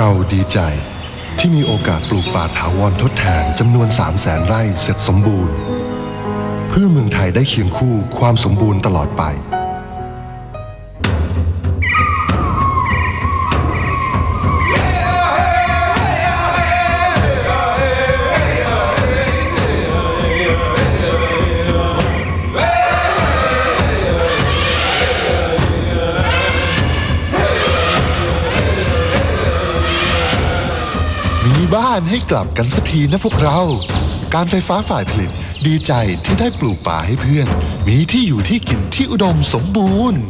เราดีใจที่มีโอกาสปลูกป่าถาวรทดแทนจำนวน 3 0 0แสนไร่เสร็จสมบูรณ์ เพื่อเมืองไทยได้เคียงคู่ความสมบูรณ์ตลอดไป บ้านให้กลับกันสักทีนะพวกเรา การไฟฟ้าฝ่ายผลิตดีใจที่ได้ปลูกป่าให้เพื่อน มีที่อยู่ที่กินที่อุดมสมบูรณ์